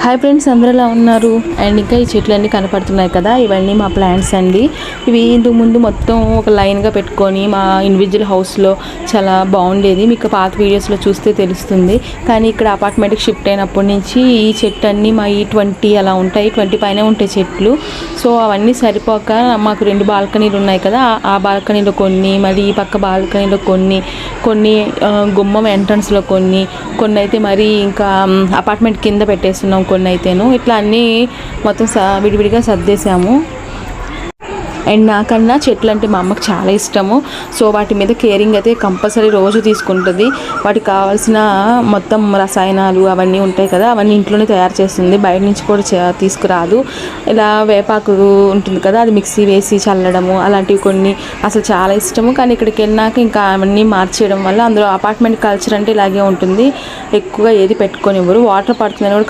Hi friends అందరూ ఎలా ఉన్నారు? అండ్ ఇంకా ఈ చెట్లన్నీ కనపడుతున్నాయి కదా ఇవన్నీ మా ప్లాంట్స్ అండి. ఇవి ఇంతకు ముందు మొత్తం ఒక లైన్గా పెట్టుకొని మా ఇండివిజువల్ హౌస్లో చాలా బాగుండేది. మీకు పాత వీడియోస్లో చూస్తే తెలుస్తుంది. కానీ ఇక్కడ అపార్ట్మెంట్కి షిఫ్ట్ అయినప్పటి నుంచి ఈ చెట్టు అన్నీ మా ఈ ట్వంటీ అలా ఉంటాయి. ట్వంటీ పైన ఉంటాయి చెట్లు. సో అవన్నీ సరిపోక మాకు రెండు బాల్కనీలు ఉన్నాయి కదా ఆ- బాల్కనీలో కొన్ని మరి ఈ పక్క బాల్కనీలో కొన్ని కొన్ని గుమ్మం ఎంట్రన్స్లో కొన్ని కొన్ని అయితే మరి ఇంకా అపార్ట్మెంట్ కింద పెట్టేస్తున్నాం. కొన్ని అయితేను. ఇట్లా అన్నీ మొత్తం స విడివిడిగా సర్దేశాము. అండ్ నాకన్నా చెట్లు అంటే మా అమ్మకి చాలా ఇష్టము. సో వాటి మీద కేరింగ్ అయితే కంపల్సరీ రోజు తీసుకుంటుంది. వాటికి కావాల్సిన మొత్తం రసాయనాలు అవన్నీ ఉంటాయి కదా అవన్నీ ఇంట్లోనే తయారు చేస్తుంది. బయట నుంచి కూడా చే- తీసుకురాదు. ఇలా వేపాకు ఉంటుంది కదా అది మిక్సీ వేసి చల్లడము అలాంటివి కొన్ని అసలు చాలా ఇష్టము. కానీ ఇక్కడికి వెళ్ళినాక ఇంకా అవన్నీ మార్చేయడం వల్ల అందులో అపార్ట్మెంట్ కల్చర్ అంటే ఇలాగే ఉంటుంది. ఎక్కువగా ఏది పెట్టుకొని ఇవ్వరు వాటర్ పడుతుందని కూడా